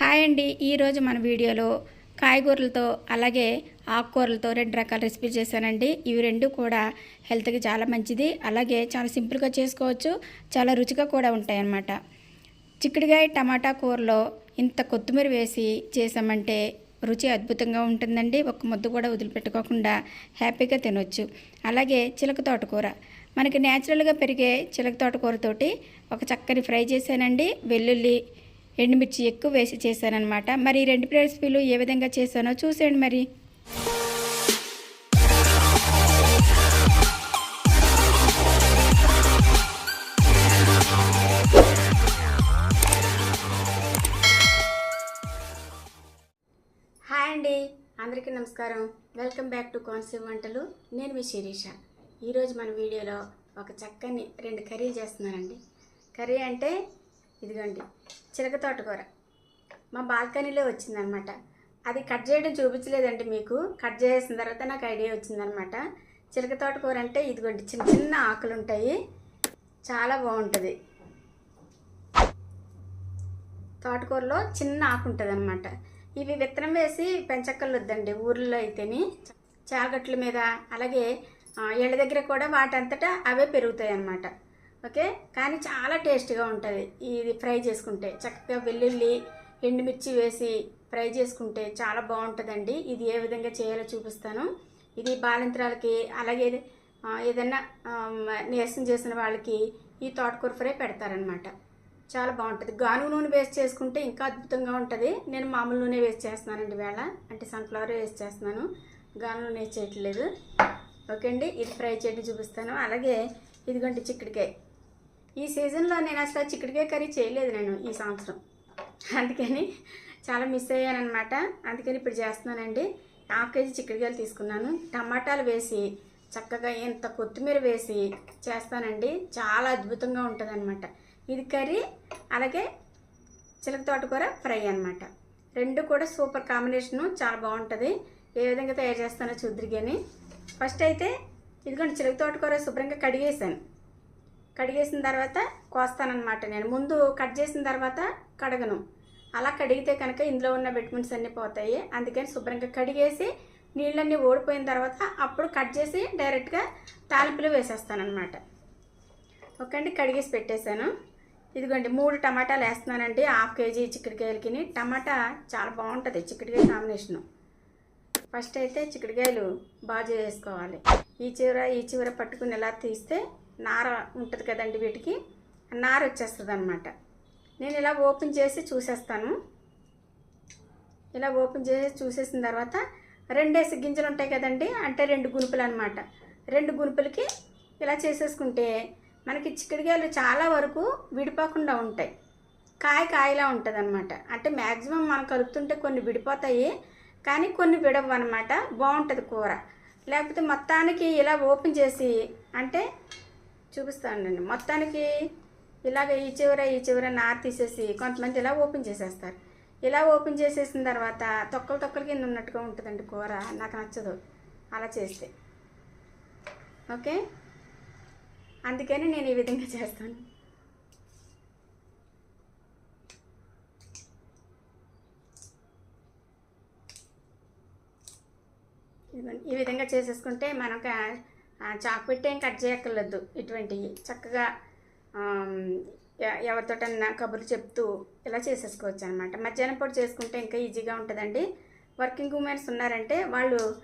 Hi అండి. ఈరోజు మన వీడియోలో కాయగూరలతో అలాగే ఆకుకూరలతో రెండు రకాల రెసిపీ చేశానండి. ఇవి రెండు కూడా హెల్త్కి చాలా మంచిది. అలాగే చాలా సింపుల్గా చేసుకోవచ్చు. చాలా రుచిగా కూడా ఉంటాయి అన్నమాట చిక్కుడుగాయ టమాటా కూరలో ఇంత కొత్తిమీర వేసి చేసామంటే రుచి అద్భుతంగా ఉంటుందండి. ఒక్క ముద్దు కూడా వదిలిపెట్టుకోకుండా హ్యాపీగా తినొచ్చు. అలాగే చిలక తోటకూర. మనకి న్యాచురల్గా పెరిగే చిలక తోటకూరతోటి ఒక చక్కని ఫ్రై చేశానండి. వెల్లుల్లి ఎండుమిర్చి ఎక్కువ వేసి చేశానన్నమాట. మరి ఈ రెండు రెసిపీలు ఏ విధంగా చేశానో చూసేయండి మరి. హాయ్ అండి అందరికీ నమస్కారం. వెల్కమ్ బ్యాక్ టు కోనసీమ వంటలు. నేను మీ శిరీష. ఈరోజు మన వీడియోలో ఒక చక్కని రెండు కర్రీ చేస్తున్నానండి. కర్రీ అంటే ఇదిగోండి చిలక తోటకూర. మా బాల్కనీలో వచ్చిందనమాట. అది కట్ చేయడం చూపించలేదండి మీకు. కట్ చేసిన తర్వాత నాకు ఐడియా వచ్చిందనమాట. చిలక తోటకూర అంటే ఇదిగోండి చిన్న చిన్న ఆకులు ఉంటాయి చాలా బాగుంటుంది. తోటకూరలో చిన్న ఆకు ఉంటుంది అనమాట ఇవి విత్తనం వేసి పెంచక్కర్లొద్దండి ఊర్లో అయితేని. చాగట్ల మీద అలాగే ఇళ్ళ దగ్గర కూడా వాటంతటా అవే పెరుగుతాయి అన్నమాట ఓకే? కానీ చాలా టేస్ట్గా ఉంటుంది. ఇది ఫ్రై చేసుకుంటే. చక్కగా వెల్లుల్లి ఎండుమిర్చి వేసి ఫ్రై చేసుకుంటే చాలా బాగుంటుందండి. ఇది ఏ విధంగా చేయాలో చూపిస్తాను. ఇది బాలింతరాలకి అలాగే ఏదైనా నీరసం చేసిన వాళ్ళకి ఈ తోటకూర ఫ్రై పెడతారనమాట. చాలా బాగుంటుంది. గానుగ నూనె వేస్ట్ చేసుకుంటే ఇంకా అద్భుతంగా ఉంటుంది. నేను మామూలు నూనె వేస్ట్ చేస్తున్నానండి వేళ అంటే సన్ఫ్లవర్ వేస్ట్ చేస్తున్నాను. గాను నూనె వేస్ట్ చేయట్లేదు. ఓకే అండి. ఇది ఫ్రై చేయడం చూపిస్తాను. అలాగే ఇదిగోండి చిక్కుడుకాయ. ఈ సీజన్లో నేను అసలు చిక్కుడుకాయ కర్రీ చేయలేదు నేను ఈ సంవత్సరం. అందుకని చాలా మిస్ అయ్యానమాట అందుకని ఇప్పుడు చేస్తున్నానండి. హాఫ్ కేజీ చిక్కుడుకాయలు తీసుకున్నాను. టమాటాలు వేసి చక్కగా ఇంత కొత్తిమీర వేసి చేస్తానండి. చాలా అద్భుతంగా ఉంటుంది ఇది కర్రీ అలాగే చిలక తోటకూర ఫ్రై అన్నమాట. రెండు కూడా సూపర్ కాంబినేషను చాలా బాగుంటుంది. ఏ విధంగా తయారు చేస్తానో చూద్దరు కానీ ఫస్ట్ అయితే ఇదిగోండి చిలక తోటకూర శుభ్రంగా కడిగేసాను కడిగేసిన తర్వాత కోస్తానన్నమాట నేను. ముందు కట్ చేసిన తర్వాత కడగను. అలా కడిగితే కనుక ఇందులో ఉన్న విటమిన్స్ అన్నీ పోతాయి. అందుకని శుభ్రంగా కడిగేసి నీళ్ళన్నీ ఓడిపోయిన తర్వాత అప్పుడు కట్ చేసి డైరెక్ట్గా తాలింపులో వేసేస్తానమాట ఓకే అండి కడిగేసి పెట్టేశాను. ఇదిగోండి మూడు టమాటాలు వేస్తున్నానండి. హాఫ్ కేజీ చిక్కుడుకాయలకి టమాటా చాలా బాగుంటుంది చిక్కుడుకాయ కాంబినేషను. ఫస్ట్ అయితే చిక్కుడుకాయలు బాగా చేసుకోవాలి ఈ చివర ఈ చివర పట్టుకుని ఎలా తీస్తే నార ఉంటుంది కదండి వీటికి నార వచ్చేస్తుంది అనమాట నేను ఇలా ఓపెన్ చేసి చూసేస్తాను. ఇలా ఓపెన్ చేసి చూసేసిన తర్వాత రెండేసి గింజలు ఉంటాయి కదండి అంటే రెండు గునుపులు అనమాట రెండు గునుపులకి ఇలా చేసేసుకుంటే మనకి చిక్కుడుకాయలు చాలా వరకు విడిపోకుండా ఉంటాయి. కాయ కాయలా ఉంటుంది అనమాట అంటే మ్యాక్సిమం మనం కలుపుతుంటే కొన్ని విడిపోతాయి కానీ కొన్ని విడవు అనమాట బాగుంటుంది కూర. లేకపోతే మొత్తానికి ఇలా ఓపెన్ చేసి అంటే చూపిస్తానండి. మొత్తానికి ఇలాగ ఈ చివర ఈ చివర నార్ తీసేసి కొంతమంది ఇలా ఓపెన్ చేసేస్తారు. ఇలా ఓపెన్ చేసేసిన తర్వాత తొక్కలు తొక్కలు కింద ఉన్నట్టుగా ఉంటుందండి కూర. నాకు నచ్చదు అలా చేస్తే. ఓకే? అందుకని నేను ఈ విధంగా చేస్తాను. ఈ విధంగా చేసేసుకుంటే మనకు చాకు పెట్టి ఏం కట్ చేయక్కర్లేదు. ఇటువంటివి. చక్కగా ఎ- ఎవరితోటన్నా కబుర్లు చెప్తూ ఇలా చేసేసుకోవచ్చు అనమాట మధ్యాహ్నం పూట చేసుకుంటే ఇంకా ఈజీగా ఉంటుందండి. వర్కింగ్ ఉమెన్స్ ఉన్నారంటే వాళ్ళు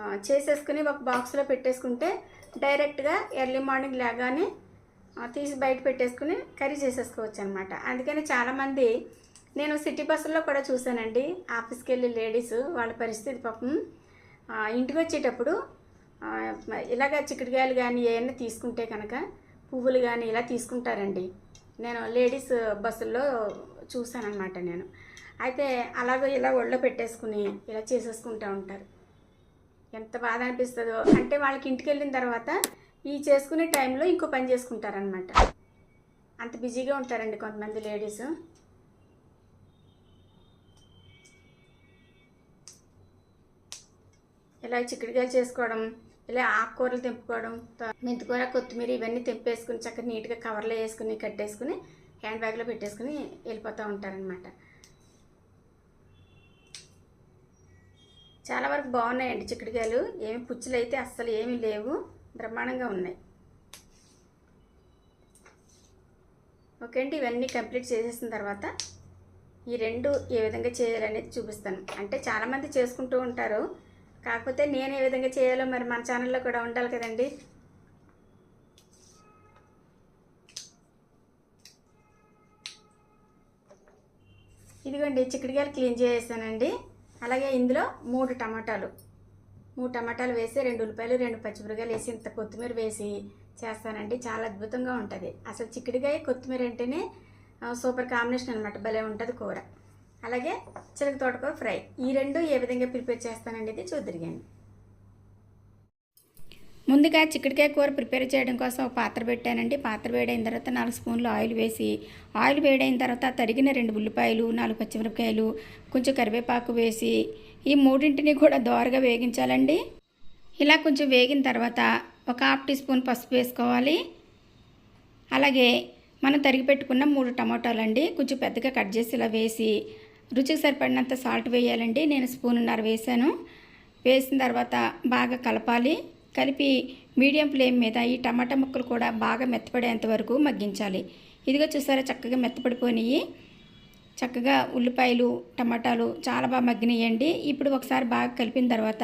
చేసేసుకుని ఒక బాక్స్లో పెట్టేసుకుంటే డైరెక్ట్గా ఎర్లీ మార్నింగ్ లేగానే తీసి బయట పెట్టేసుకుని కర్రీ చేసేసుకోవచ్చు అనమాట అందుకని చాలామంది నేను సిటీ బస్సుల్లో కూడా చూశానండి. ఆఫీస్కి వెళ్ళి లేడీస్ వాళ్ళ పరిస్థితి పాపం ఇంటికి వచ్చేటప్పుడు ఇలాగ చిక్కుడుకాయలు కానీ ఏమైనా తీసుకుంటే కనుక పువ్వులు కానీ ఇలా తీసుకుంటారండి. నేను లేడీస్ బస్సుల్లో చూశానమాట నేను. అయితే అలాగ ఇలా ఒళ్ళో పెట్టేసుకుని ఇలా చేసేసుకుంటూ ఉంటారు. ఎంత బాధ అనిపిస్తుందో. అంటే వాళ్ళకి ఇంటికి వెళ్ళిన తర్వాత ఈ చేసుకునే టైంలో ఇంకో పని చేసుకుంటారనమాట అంత బిజీగా ఉంటారండి కొంతమంది లేడీస్. ఇలా చిక్కుడుకాయలు చేసుకోవడం ఇలా ఆకుకూరలు తెంపుకోవడం మెంతికూర కొత్తిమీర ఇవన్నీ తెంపేసుకుని చక్కగా నీట్గా కవర్లో వేసుకుని కట్టేసుకుని హ్యాండ్ బ్యాగ్లో పెట్టేసుకుని వెళ్ళిపోతూ ఉంటారనమాట చాలా వరకు బాగున్నాయండి చిక్కుడుకాయలు. ఏమి పుచ్చులు అయితే అస్సలు ఏమీ లేవు. బ్రహ్మాండంగా ఉన్నాయి. ఓకే అండి ఇవన్నీ కంప్లీట్ చేసేసిన తర్వాత ఈ రెండు ఏ విధంగా చేయాలనేది చూపిస్తాను. అంటే చాలామంది చేసుకుంటూ ఉంటారు. కాకపోతే నేను ఏ విధంగా చేయాలో మరి మన ఛానల్లో కూడా ఉండాలి కదండి. ఇదిగోండి చిక్కుడుకాయలు క్లీన్ చేసేసానండి. అలాగే ఇందులో మూడు టమాటాలు. మూడు టమాటాలు వేసి రెండు ఉల్లిపాయలు రెండు పచ్చిమిరకాయలు వేసి ఇంత కొత్తిమీర వేసి చేస్తానండి. చాలా అద్భుతంగా ఉంటుంది. అసలు చిక్కుడుకాయ కొత్తిమీర అంటేనే సూపర్ కాంబినేషన్ అనమాట భలే ఉంటుంది కూర. అలాగే చిలక తోటకూర ఫ్రై. ఈ రెండు ఏ విధంగా ప్రిపేర్ చేస్తానండి ఇది చూద్దరిగాను. ముందుగా చిక్కుడుకాయ కూర ప్రిపేర్ చేయడం కోసం ఒక పాత్ర పెట్టానండి. పాత్ర వేడైన తర్వాత నాలుగు స్పూన్లు ఆయిల్ వేసి ఆయిల్ వేడైన తర్వాత తరిగిన రెండు ఉల్లిపాయలు నాలుగు పచ్చిమిరపకాయలు కొంచెం కరివేపాకు వేసి ఈ మూడింటిని కూడా దోరగా వేగించాలండి. ఇలా కొంచెం వేగిన తర్వాత ఒక హాఫ్ టీ స్పూన్ పసుపు వేసుకోవాలి. అలాగే మనం తరిగి పెట్టుకున్న మూడు టమాటాలు అండి కొంచెం పెద్దగా కట్ చేసి ఇలా వేసి రుచికి సరిపడినంత సాల్ట్ వేయాలండి. నేను స్పూన్నర వేసాను వేసిన తర్వాత బాగా కలపాలి. కలిపి మీడియం ఫ్లేమ్ మీద ఈ టమాటా ముక్కలు కూడా బాగా మెత్తపడేంత వరకు మగ్గించాలి. ఇదిగో చూసారా చక్కగా మెత్తపడిపోయినాయి. చక్కగా ఉల్లిపాయలు టమాటాలు చాలా బాగా మగ్గినాయండి. ఇప్పుడు ఒకసారి బాగా కలిపిన తర్వాత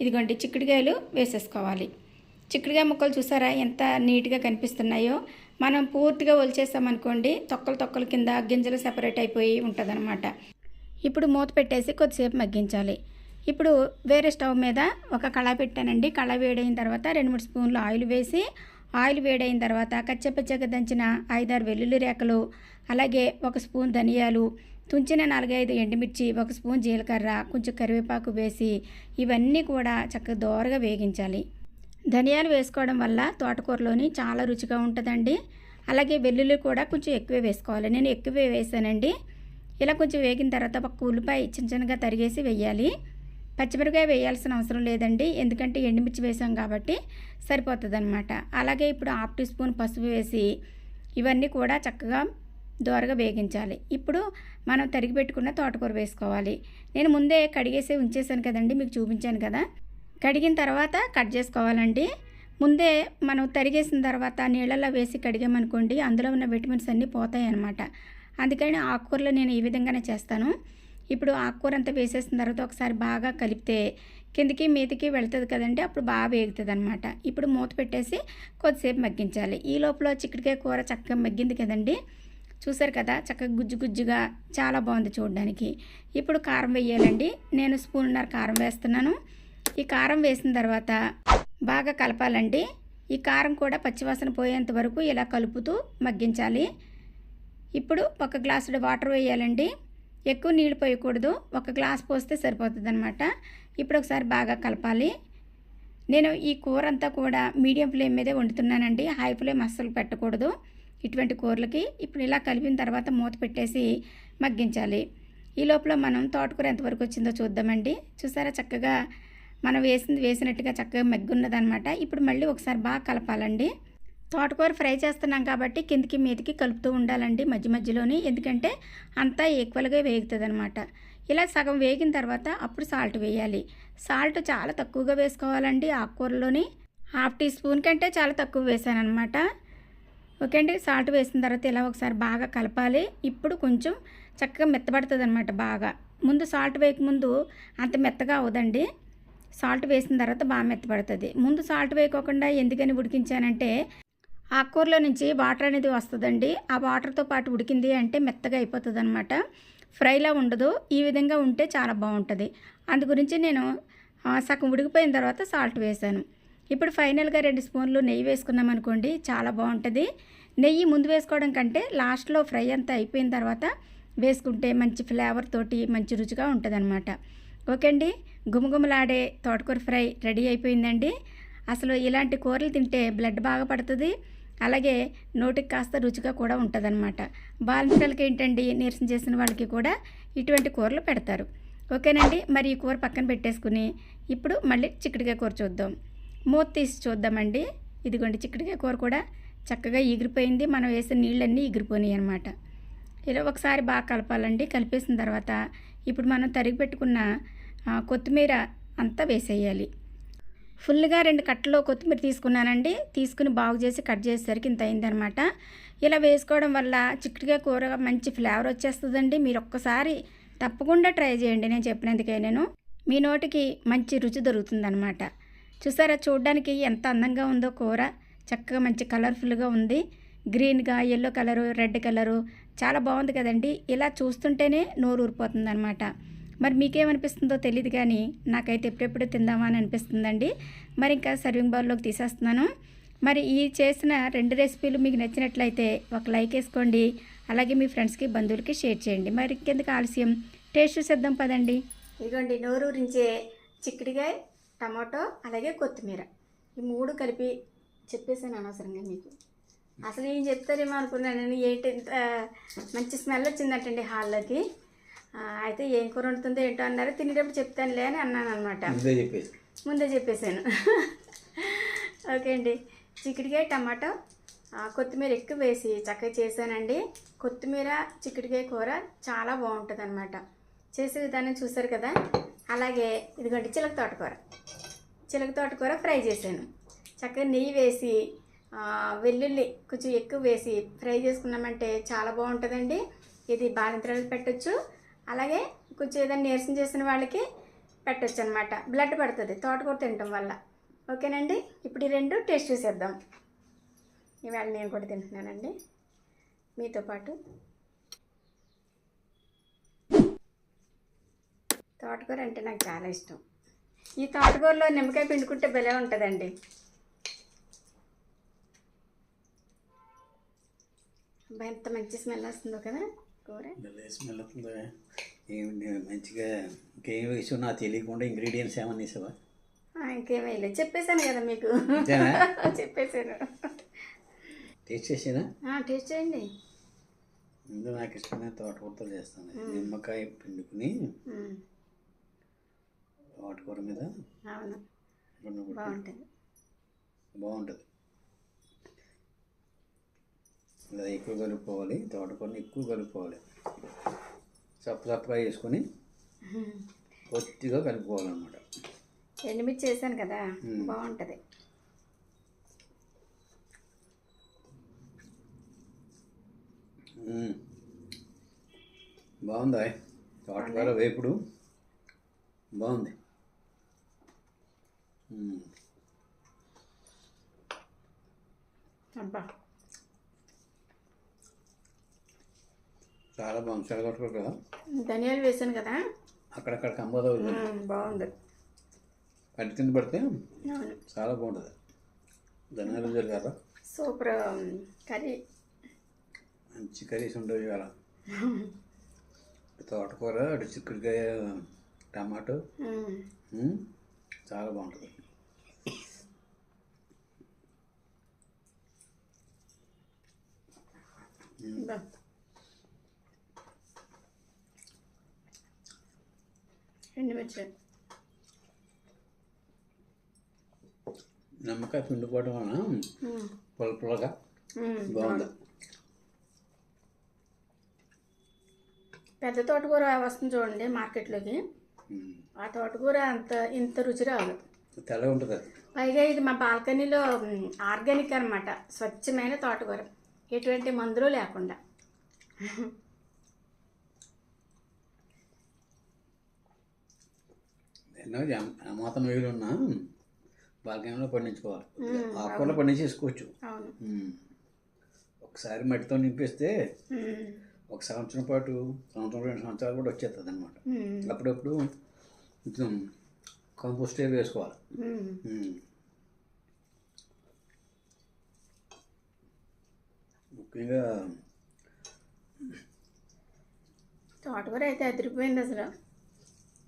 ఇదిగోండి చిక్కుడుకాయలు వేసేసుకోవాలి. చిక్కుడుకాయ ముక్కలు చూసారా ఎంత నీట్గా కనిపిస్తున్నాయో. మనం పూర్తిగా ఒలిచేసామనుకోండి తొక్కలు తొక్కల కింద గింజలు సెపరేట్ అయిపోయి ఉంటుందన్నమాట. ఇప్పుడు మూత పెట్టేసి కొద్దిసేపు మగ్గించాలి. ఇప్పుడు వేరే స్టవ్ మీద ఒక కళా పెట్టానండి. కళా వేడైన తర్వాత రెండు మూడు స్పూన్లు ఆయిల్ వేసి ఆయిల్ వేడైన తర్వాత కచ్చపచ్చగా దంచిన ఐదారు వెల్లుల్లి రేకలు అలాగే ఒక స్పూన్ ధనియాలు తుంచిన నాలుగైదు ఎండుమిర్చి ఒక స్పూన్ జీలకర్ర కొంచెం కరివేపాకు వేసి ఇవన్నీ కూడా చక్కగా దోరగా వేగించాలి. ధనియాలు వేసుకోవడం వల్ల తోటకూరలోని చాలా రుచిగా ఉంటుందండి. అలాగే వెల్లుల్లి కూడా కొంచెం ఎక్కువే వేసుకోవాలి. నేను ఎక్కువే వేసానండి. ఇలా కొంచెం వేగిన తర్వాత ఒక ఉల్లిపాయ చిన్న చిన్నగా తరిగేసి వేయాలి. పచ్చిమిరపకాయ వేయాల్సిన అవసరం లేదండి. ఎందుకంటే ఎండుమిర్చి వేసాం కాబట్టి సరిపోతుంది అనమాట అలాగే ఇప్పుడు హాఫ్ టీ స్పూన్ పసుపు వేసి ఇవన్నీ కూడా చక్కగా దోరగా వేగించాలి. ఇప్పుడు మనం తరిగి పెట్టుకున్న తోటకూర వేసుకోవాలి. నేను ముందే కడిగేసి ఉంచేసాను కదండి మీకు చూపించాను కదా. కడిగిన తర్వాత కట్ చేసుకోవాలండి. ముందే మనం తరిగేసిన తర్వాత నీళ్ళల్లో వేసి కడిగామనుకోండి అందులో ఉన్న విటమిన్స్ అన్నీ పోతాయి అన్నమాట అందుకని ఆకుకూరలో నేను ఈ విధంగానే చేస్తాను. ఇప్పుడు ఆకుకూర అంతా వేసేసిన తర్వాత ఒకసారి బాగా కలిపితే కిందకి మీదకి వెళ్తుంది కదండి అప్పుడు బాగా వేగుతుంది అనమాట ఇప్పుడు మూత పెట్టేసి కొద్దిసేపు మగ్గించాలి. ఈ లోపల చిక్కుడుకాయ కూర చక్కగా మగ్గింది కదండి. చూసారు కదా చక్కగా గుజ్జు గుజ్జుగా చాలా బాగుంది చూడడానికి. ఇప్పుడు కారం వేయాలండి. నేను స్పూన్నర కారం వేస్తున్నాను. ఈ కారం వేసిన తర్వాత బాగా కలపాలండి. ఈ కారం కూడా పచ్చివాసన పోయేంత వరకు ఇలా కలుపుతూ మగ్గించాలి. ఇప్పుడు ఒక గ్లాసుడు వాటర్ వేయాలండి. ఎక్కువ నీళ్ళు పోయకూడదు. ఒక గ్లాస్ పోస్తే సరిపోతుంది అనమాట ఇప్పుడు ఒకసారి బాగా కలపాలి. నేను ఈ కూర అంతా కూడా మీడియం ఫ్లేమ్ మీదే వండుతున్నానండి. హై ఫ్లేమ్ అస్సలు పెట్టకూడదు. ఇటువంటి కూరలకి ఇప్పుడు ఇలా కలిపిన తర్వాత మూత పెట్టేసి మగ్గించాలి. ఈ లోపల మనం తోటకూర ఎంతవరకు వచ్చిందో చూద్దామండి. చూసారా చక్కగా మనం వేసింది వేసినట్టుగా చక్కగా మగ్గున్నదనమాట ఇప్పుడు మళ్ళీ ఒకసారి బాగా కలపాలండి. తోటకూర ఫ్రై చేస్తున్నాం కాబట్టి కిందికి మీదకి కలుపుతూ ఉండాలండి మధ్య మధ్యలోని. ఎందుకంటే అంతా ఈక్వల్గా వేగుతుంది అనమాట ఇలా సగం వేగిన తర్వాత అప్పుడు సాల్ట్ వేయాలి. సాల్ట్ చాలా తక్కువగా వేసుకోవాలండి ఆకుకూరలోని హాఫ్ టీ స్పూన్ కంటే చాలా తక్కువ వేసాను అనమాట ఓకే అండి సాల్ట్ వేసిన తర్వాత ఇలా ఒకసారి బాగా కలపాలి. ఇప్పుడు కొంచెం చక్కగా మెత్తబడుతుంది అనమాట బాగా. ముందు సాల్ట్ వేయకముందు అంత మెత్తగా అవదండి సాల్ట్ వేసిన తర్వాత బాగా మెత్తబడుతుంది. ముందు సాల్ట్ వేయకోకుండా ఎందుకని ఉడికించానంటే ఆకుకూరలో నుంచి వాటర్ అనేది వస్తుందండి. ఆ వాటర్తో పాటు ఉడికింది అంటే మెత్తగా అయిపోతుంది అనమాట ఫ్రైలా ఉండదు. ఈ విధంగా ఉంటే చాలా బాగుంటుంది. అందు గురించి నేను సగం ఉడికిపోయిన తర్వాత సాల్ట్ వేసాను ఇప్పుడు ఫైనల్గా రెండు స్పూన్లు నెయ్యి వేసుకున్నాం అనుకోండి చాలా బాగుంటుంది. నెయ్యి ముందు వేసుకోవడం కంటే లాస్ట్లో ఫ్రై అంతా అయిపోయిన తర్వాత వేసుకుంటే మంచి ఫ్లేవర్ తోటి మంచి రుచిగా ఉంటుంది అనమాట ఓకే అండి. గుమగుమలాడే తోటకూర ఫ్రై రెడీ అయిపోయిందండి. అసలు ఇలాంటి కూరలు తింటే బ్లడ్ బాగా పడుతుంది. అలాగే నోటికి కాస్త రుచిగా కూడా ఉంటుందన్నమాట. బాలింతలకి ఏంటండి నీరసం చేసిన వాళ్ళకి కూడా ఇటువంటి కూరలు పెడతారు. ఓకేనండి మరి ఈ కూర పక్కన పెట్టేసుకుని ఇప్పుడు మళ్ళీ చిక్కుడుకాయ కూర చూద్దాం. మూత తీసి చూద్దామండి. ఇదిగోండి చిక్కుడుకాయ కూర కూడా చక్కగా ఎగిరిపోయింది. మనం వేసిన నీళ్ళన్నీ ఎగిరిపోయినాయి అనమాట ఇలా ఒకసారి బాగా కలపాలండి. కలిపేసిన తర్వాత ఇప్పుడు మనం తరిగి పెట్టుకున్న కొత్తిమీర అంతా వేసేయాలి. ఫుల్గా రెండు కట్టలు కొత్తిమీర తీసుకున్నానండి. తీసుకుని బాగు చేసి కట్ చేసేసరికి ఇంత అయిందనమాట ఇలా వేసుకోవడం వల్ల చిక్కుడుగా కూర మంచి ఫ్లేవర్ వచ్చేస్తుందండి. మీరు ఒక్కసారి తప్పకుండా ట్రై చేయండి నేను చెప్పినందుకే నేను. మీ నోటికి మంచి రుచి దొరుకుతుందనమాట చూసారా చూడడానికి ఎంత అందంగా ఉందో కూర. చక్కగా మంచి కలర్ఫుల్గా ఉంది. గ్రీన్గా ఎల్లో కలరు రెడ్ కలరు చాలా బాగుంది కదండి. ఇలా చూస్తుంటేనే నోరు ఊరిపోతుంది అనమాట మరి మీకేమనిపిస్తుందో తెలియదు కానీ నాకైతే ఎప్పుడెప్పుడు తిందామా అని అనిపిస్తుందండి. మరి ఇంకా సర్వింగ్ బౌల్లోకి తీసేస్తున్నాను. మరి ఈ చేసిన రెండు రెసిపీలు మీకు నచ్చినట్లయితే ఒక లైక్ వేసుకోండి. అలాగే మీ ఫ్రెండ్స్కి బంధువులకి షేర్ చేయండి. మరి ఇంకెందుకు ఆలస్యం? టేస్ట్ చూసేద్దాం పదండి. ఇదిగోండి నోరూరించే చిక్కుడుగాయ టమాటో అలాగే కొత్తిమీర. ఈ మూడు కలిపి చెప్పేసాను అనవసరంగా మీకు. అసలు ఏం చెప్తారేమో అనుకున్నాను ఏంటి మంచి స్మెల్ వచ్చిందటండి హాల్లోకి. అయితే ఏం కూర వండుతుందో ఏంటో అన్నారు. తినేటప్పుడు చెప్తానులే అని అన్నాను అనమాట ముందే చెప్పేశాను. ఓకే అండి. చిక్కుడుకాయ టమాటో కొత్తిమీర ఎక్కువ వేసి చక్కగా చేశానండి. కొత్తిమీర చిక్కుడుకాయ కూర చాలా బాగుంటుంది అనమాట చేసే విధానం చూసారు కదా? అలాగే ఇదిగోండి చిలక తోటకూర. చిలక తోటకూర ఫ్రై చేశాను. చక్కగా నెయ్యి వేసి వెల్లుల్లి కొంచెం ఎక్కువ వేసి ఫ్రై చేసుకున్నామంటే చాలా బాగుంటుందండి. ఇది బాలింతరాలు పెట్టొచ్చు. అలాగే కొంచెం ఏదైనా నీరసం చేసిన వాళ్ళకి పెట్టచ్చు అనమాట బ్లడ్ పడుతుంది తోటకూర తినటం వల్ల. ఓకేనండి? ఇప్పుడు ఈ రెండు టేస్ట్ చూసేద్దాం. ఇవాళ నేను కూడా తింటున్నానండి. మీతో పాటు తోటకూర అంటే నాకు చాలా ఇష్టం. ఈ తోటకూరలో నిమ్మకాయ పిండుకుంటే భలే ఉంటుందండి. ఎంత మంచి స్మెల్ వస్తుందో కదా కూర. స్మెల్ అవుతుందా ఏమి మంచిగా ఇంకేం వేసావు? నాకు తెలియకుండా ఇంగ్రీడియంట్స్ ఏమన్నా వేసావా? ఆ, ఇంకేం వేయలేదు. చెప్పేశాను కదా మీకు? చెప్పేశాను. టేస్ట్ చేసేనా? టేస్ట్ చేయండి. ముందు నాకు ఇష్టమైన తోటకూరతో చేస్తాను. నిమ్మకాయ పిండుకుని. తోటకూర మీద అవును. బాగుంటుంది. బాగుంటుంది. ఇలా ఎక్కువ కలుపుకోవాలి. తోటకూరని ఎక్కువ కలుపుకోవాలి. చప్పుగా వేసుకొని కొద్దిగా కలుపుకోవాలన్నమాట. ఎండుమిర్చి చేశాను కదా. బాగుంటుంది. బాగుందా? తోటకూర వేపుడు? బాగుంది. అబ్బా. చాలా బాగుంది. చెడగొట్టుకో కదా? ధనియాలు వేసాను కదా. అక్కడక్కడ మ్మ్, బాగుంది. కట్టి కింద పడితే చాలా బాగుంటుంది. ధనియాలు జరిగారా? Super curry. మంచి కర్రీస్ ఉండవు ఇవాళ. తోటకూర అటు చిక్కుడుకాయ టమాటో. చాలా బాగుంటుంది. అబ్బా. ఎండుమిర్చి నిమ్మకాయ పిండిపోవడం వలన మ్మ్, బాగుంది. పెద్ద తోటకూర వస్తుంది చూడండి మార్కెట్లోకి. ఆ తోటకూర అంత ఇంత రుచి రాదు. తెల్లగా ఉంటుంది. పైగా ఇది మా బాల్కనీలో ఆర్గానిక్ అనమాట స్వచ్ఛమైన తోటకూర. ఎటువంటి మందులు లేకుండా. జా- అమాతం వేలు ఉన్నా బాల్కనీలో పండించుకోవాలి. ఆకుకూరలో పండించేసుకోవచ్చు. ఒకసారి మట్టితో నింపేస్తే ఒక సంవత్సరం పాటు సంవత్సరం రెండు సంవత్సరాలు కూడా వచ్చేస్తుంది అనమాట అప్పుడప్పుడు కొంచెం కంపోస్ట్ వేసుకోవాలి. ముఖ్యంగా తోటకూర అయితే అదిరిపోయింది అసలు.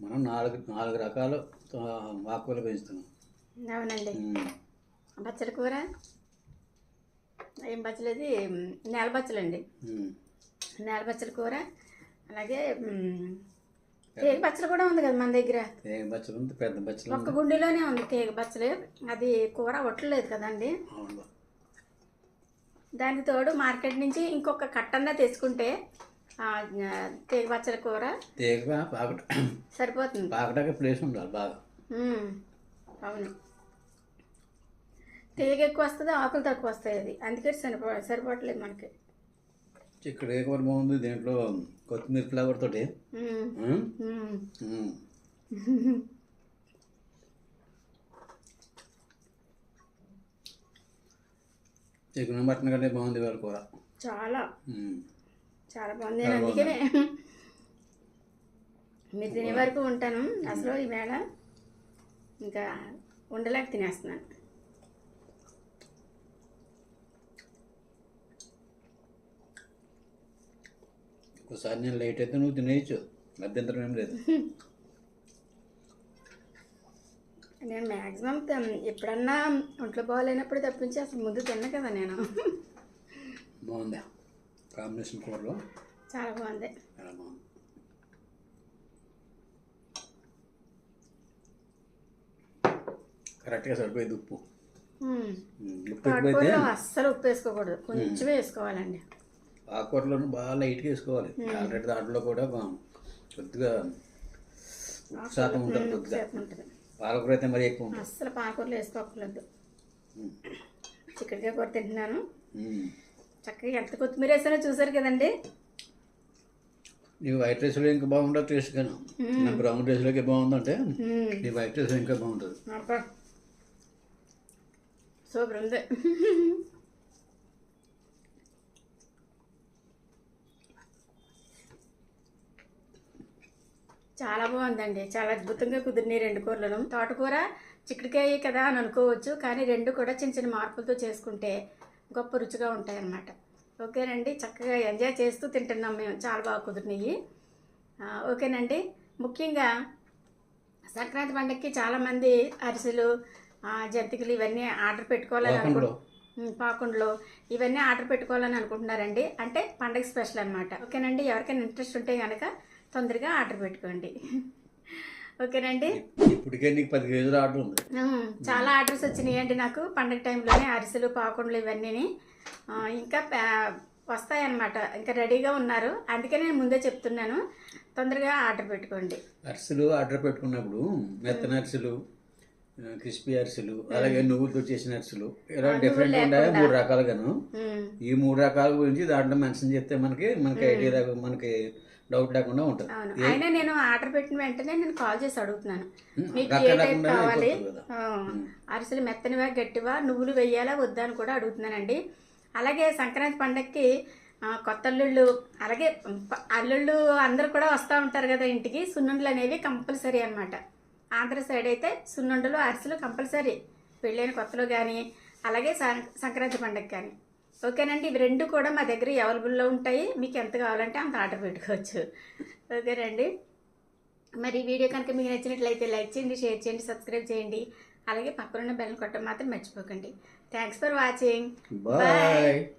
మనం నాలుగు నాలుగు రకాలు ఆకుకూరలు పెంచుతున్నాం. అవునండి. బచ్చల కూర ఏం బచ్చలది నేల బచ్చలండి. నేల బచ్చల కూర అలాగే తేగ బచ్చలు కూడా ఉంది కదా మన దగ్గర? తేగ బచ్చలు ఉంది పెద్ద బచ్చలు ఒక్క గుండెలోనే ఉంది తేగ బచ్చలు అది కూర ఒట్టలేదు కదండి. దానికి తోడు మార్కెట్ నుంచి ఇంకొక కట్టన్నా తెచ్చుకుంటే తీగ పచ్చల కూర? తీగ పాకట సరిపోతుంది. పాకటానికి ప్లేస్ ఉండాలి బాగా. అవును. తీగ ఎక్కువ వస్తుంది ఆకులు తక్కువ వస్తాయి అది. అందుకే సరిపో సరిపోవట్లేదు మనకి. ఇక్కడ ఏ కూర బాగుంది? దీంట్లో కొత్తిమీర ఫ్లేవర్ తోటి. చికెన్ మటన్ కంటే బాగుంది వాళ్ళ కూర. చాలా. చాలా బాగుంది. నేను అందుకనే మీరు తినే వరకు ఉంటాను. అసలు ఈవేళ ఇంకా ఉండలేక తినేస్తున్నాను. ఒకసారి నేను లేట్ అయితే నువ్వు తినేయచ్చు. అభ్యంతరం ఏం లేదు. నేను మ్యాక్సిమం ఎప్పుడన్నా ఒంట్లో బాగాలేనప్పుడు తప్పించి అసలు ముందు తిన్నా కదా నేను. బాగుంది. కాంబినేషన్ కూరలో? చాలా బాగుంది. చాలా బాగుంది. కరెక్ట్గా సరిపోయేది ఉప్పు. ఉప్పు ఎక్కువైతే? అస్సలు ఉప్పు వేసుకోకూడదు. కొంచెమే వేసుకోవాలండి. ఆకుకూరలోనూ బాగా లైట్గా వేసుకోవాలి. ఆల్రెడీ దాంట్లో కూడా కొద్దిగా ఉప్పు శాతం ఉంటుంది కొద్దిగా. పాలకూర అయితే మరీ ఎక్కువ ఉంటుంది. అస్సలు పాలకూరలు వేసుకోకూడదు. చిక్కడికాయ కూర తింటున్నాను. చక్కగా ఎంత కొత్తిమీర వేసానో చూసారు కదండి? నీ వైట్ రైస్లో ఇంకా బాగుంటుంది టేస్ట్ కానీ. నా బ్రౌన్ రైస్లోకి బాగుందంటే. నీ వైట్ రైస్లో ఇంకా బాగుంటుంది సూపర్ ఉంది. చాలా బాగుందండి. చాలా అద్భుతంగా కుదిరినాయి రెండు కూరలను. తోటకూర చిక్కుడుకాయ కదా అని అనుకోవచ్చు కానీ రెండు కూడా చిన్న చిన్న మార్పులతో చేసుకుంటే గొప్ప రుచిగా ఉంటాయి అన్నమాట ఓకేనండి చక్కగా ఎంజాయ్ చేస్తూ తింటున్నాం మేము. చాలా బాగా కుదిరినాయి. ఓకేనండి. ముఖ్యంగా సంక్రాంతి పండగకి చాలామంది అరిసెలు జంతికలు ఇవన్నీ ఆర్డర్ పెట్టుకోవాలని పాకుండలో. అనుకుంటు పాకుండలో ఇవన్నీ ఆర్డర్ పెట్టుకోవాలని అనుకుంటున్నారండి. అంటే పండగ స్పెషల్ అనమాట ఓకేనండి ఎవరికైనా ఇంట్రెస్ట్ ఉంటే కనుక తొందరగా ఆర్డర్ పెట్టుకోండి. ఓకేనండి? ఇప్పటికే నీకు పది కేజీలు ఆర్డర్ ఉంది. చాలా ఆర్డర్స్ వచ్చినాయి అండి నాకు. పండగ టైంలోనే అరిసెలు పాకుండలు ఇవన్నీ ఇంకా వస్తాయన్నమాట. ఇంకా రెడీగా ఉన్నారు. అందుకే నేను ముందే చెప్తున్నాను. తొందరగా ఆర్డర్ పెట్టుకోండి. అరిసెలు ఆర్డర్ పెట్టుకున్నప్పుడు మెత్తన అరిసెలు క్రిస్పీ అరిసెలు అలాగే నువ్వులతో చేసిన అరిసెలు ఇలా డిఫరెంట్ ఉంటాయి? మూడు రకాలుగాను. ఈ మూడు రకాల గురించి దాంట్లో మెన్షన్ చేస్తే మనకి మనకి ఐడియా మనకి డౌట్ లేకుండా ఉంటుంది. అవును. అయినా నేను ఆర్డర్ పెట్టిన వెంటనే నేను కాల్ చేసి అడుగుతున్నాను. మీకు ఏ టైప్ కావాలి? అరిసెలు మెత్తనివా గట్టివా నువ్వులు వెయ్యాలా వద్దా అని కూడా అడుగుతున్నానండి. అలాగే సంక్రాంతి పండగకి కొత్త అల్లుళ్ళు అలాగే అల్లుళ్ళు అందరూ కూడా వస్తూ ఉంటారు కదా ఇంటికి. సున్నుండలు అనేవి కంపల్సరీ అన్నమాట. ఆంధ్ర సైడ్ అయితే సున్నుండలు అరిసెలు కంపల్సరీ. పెళ్ళైన కొత్తలో కానీ అలాగే సంక్రాంతి పండగ కానీ ఓకేనండి ఇవి రెండు కూడా మా దగ్గర అవైలబుల్లో ఉంటాయి. మీకు ఎంత కావాలంటే అంత ఆర్డర్ పెట్టుకోవచ్చు. ఓకేనండి. మరి వీడియో కనుక మీకు నచ్చినట్లయితే లైక్ చేయండి షేర్ చేయండి సబ్స్క్రైబ్ చేయండి. అలాగే పక్కనున్న బెల్ కొట్టడం మాత్రం మర్చిపోకండి. Thanks for watching. బాయ్.